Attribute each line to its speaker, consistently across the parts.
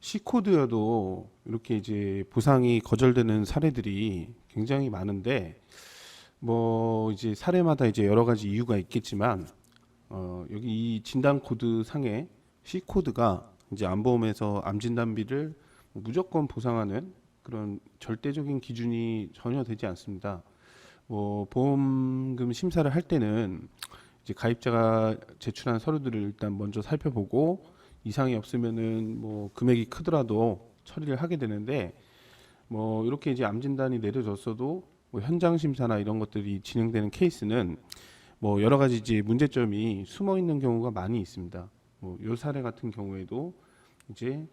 Speaker 1: C코드여도 이렇게 이제 보상이 거절되는 사례들이 굉장히 많은데 뭐 이제 사례마다 이제 여러 가지 이유가 있겠지만 어 여기 이 진단 코드 상에 C 코드가 이제 암보험에서 암 진단비를 무조건 보상하는 그런 절대적인 기준이 전혀 되지 않습니다. 뭐 보험금 심사를 할 때는 이제 가입자가 제출한 서류들을 일단 먼저 살펴보고 이상이 없으면은 뭐 금액이 크더라도 처리를 하게 되는데 뭐 이렇게 이제 암 진단이 내려졌어도 뭐 현장 심사나 이런 것들이 진행되는 케이스는 뭐 여러 가지 이제 문제점이 숨어 있는 경우가 많이 있습니다. 뭐요 사례 같은 경우에도 이제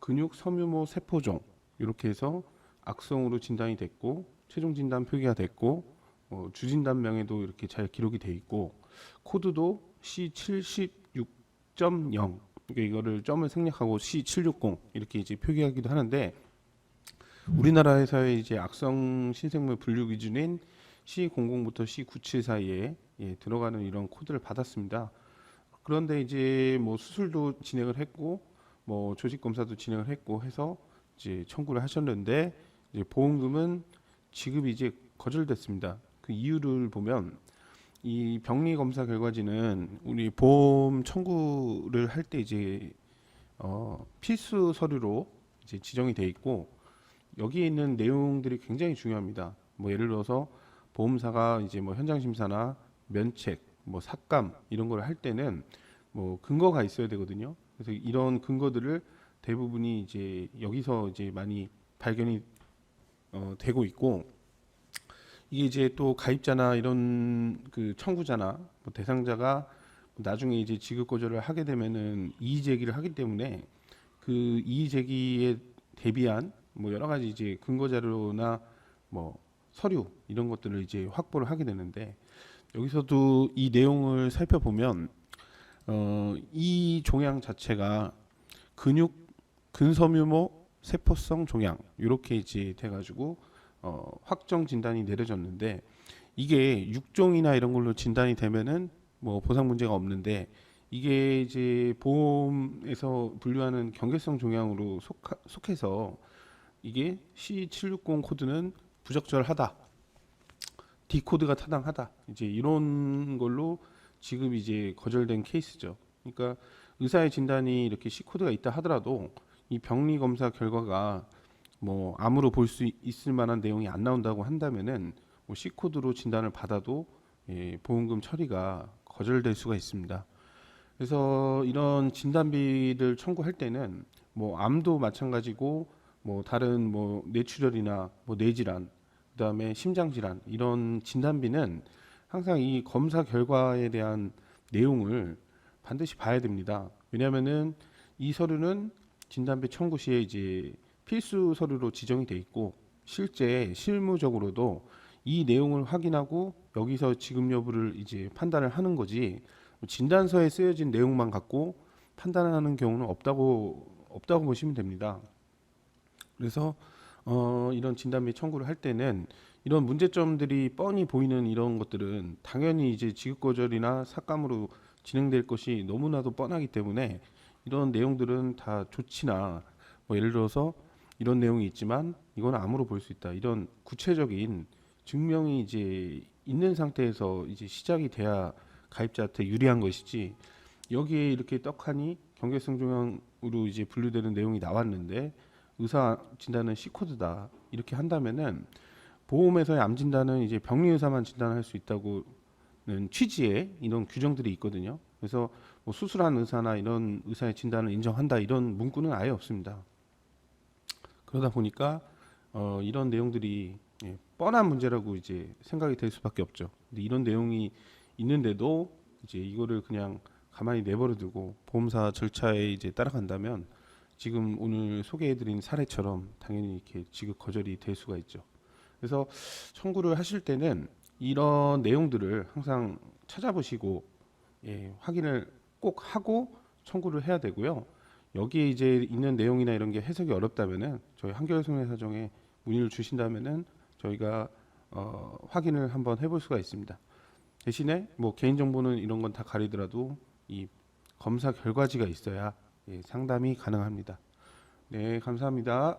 Speaker 1: 근육 섬유모 세포종 이렇게 해서 악성으로 진단이 됐고 최종 진단 표기가 됐고 어, 주진단명에도 이렇게 잘 기록이 돼 있고 코드도 C76.0 그러니까 이거를 점을 생략하고 C760 이렇게 이제 표기하기도 하는데 우리나라에서의 이제 악성 신생물 분류 기준인 C00부터 C97 사이에 예, 들어가는 이런 코드를 받았습니다. 그런데 이제 뭐 수술도 진행을 했고 뭐 조직 검사도 진행을 했고 해서 이제 청구를 하셨는데 이제 보험금은 지급이 이제 거절됐습니다. 그 이유를 보면 이 병리 검사 결과지는 우리 보험 청구를 할 때 이제 어 필수 서류로 이제 지정이 돼 있고 여기에 있는 내용들이 굉장히 중요합니다. 뭐 예를 들어서 보험사가 이제 뭐 현장 심사나 면책, 뭐 삭감 이런 걸 할 때는 뭐 근거가 있어야 되거든요. 그래서 이런 근거들을 대부분이 이제 여기서 이제 많이 발견이 어, 되고 있고 이게 이제 또 가입자나 이런 그 청구자나 뭐 대상자가 나중에 이제 지급 거절을 하게 되면은 이의 제기를 하기 때문에 그 이의 제기에 대비한 뭐 여러 가지 이제 근거 자료나 뭐 서류 이런 것들을 이제 확보를 하게 되는데 여기서도 이 내용을 살펴보면 어, 이 종양 자체가 근육 근섬유모 세포성 종양 이렇게 이제 돼가지고 어, 확정 진단이 내려졌는데 이게 육종이나 이런 걸로 진단이 되면은 뭐 보상 문제가 없는데 이게 이제 보험에서 분류하는 경계성 종양으로 속하, 속해서 이게 C760 코드는 부적절하다. D 코드가 타당하다. 이제 이런 걸로 지금 이제 거절된 케이스죠. 그러니까 의사의 진단이 이렇게 C 코드가 있다 하더라도 이 병리 검사 결과가 뭐 암으로 볼 수 있을 만한 내용이 안 나온다고 한다면은 뭐 C 코드로 진단을 받아도 예, 보험금 처리가 거절될 수가 있습니다. 그래서 이런 진단비를 청구할 때는 뭐 암도 마찬가지고 뭐 다른 뭐 뇌출혈이나 뭐 뇌질환 그다음에 심장 질환 이런 진단비는 항상 이 검사 결과에 대한 내용을 반드시 봐야 됩니다. 왜냐하면은 이 서류는 진단비 청구 시에 이제 필수 서류로 지정이 돼 있고 실제 실무적으로도 이 내용을 확인하고 여기서 지급 여부를 이제 판단을 하는 거지 진단서에 쓰여진 내용만 갖고 판단하는 경우는 없다고 없다고 보시면 됩니다. 그래서 어, 이런 진단비 청구를 할 때는 이런 문제점들이 뻔히 보이는 이런 것들은 당연히 이제 지급 거절이나 삭감으로 진행될 것이 너무나도 뻔하기 때문에 이런 내용들은 다 조치나 뭐 예를 들어서 이런 내용이 있지만 이건 암으로 볼 수 있다. 이런 구체적인 증명이 이제 있는 상태에서 이제 시작이 돼야 가입자한테 유리한 것이지 여기에 이렇게 떡하니 경계성 종양으로 이제 분류되는 내용이 나왔는데 의사 진단은 C 코드다 이렇게 한다면은 보험에서의 암 진단은 이제 병리 의사만 진단할 수 있다고는 취지에 이런 규정들이 있거든요. 그래서 뭐 수술한 의사나 이런 의사의 진단을 인정한다 이런 문구는 아예 없습니다. 그러다 보니까 어, 이런 내용들이 예, 뻔한 문제라고 이제 생각이 될 수밖에 없죠. 근데 이런 내용이 있는데도 이제 이거를 그냥 가만히 내버려두고 보험사 절차에 이제 따라간다면 지금 오늘 소개해드린 사례처럼 당연히 이렇게 지급 거절이 될 수가 있죠. 그래서 청구를 하실 때는 이런 내용들을 항상 찾아보시고 예, 확인을 꼭 하고 청구를 해야 되고요. 여기에 이제 있는 내용이나 이런 게 해석이 어렵다면은 저희 한겨레 손해사정에 문의를 주신다면은 저희가 어, 확인을 한번 해볼 수가 있습니다. 대신에 뭐 개인 정보는 이런 건 다 가리더라도 이 검사 결과지가 있어야 예, 상담이 가능합니다. 네, 감사합니다.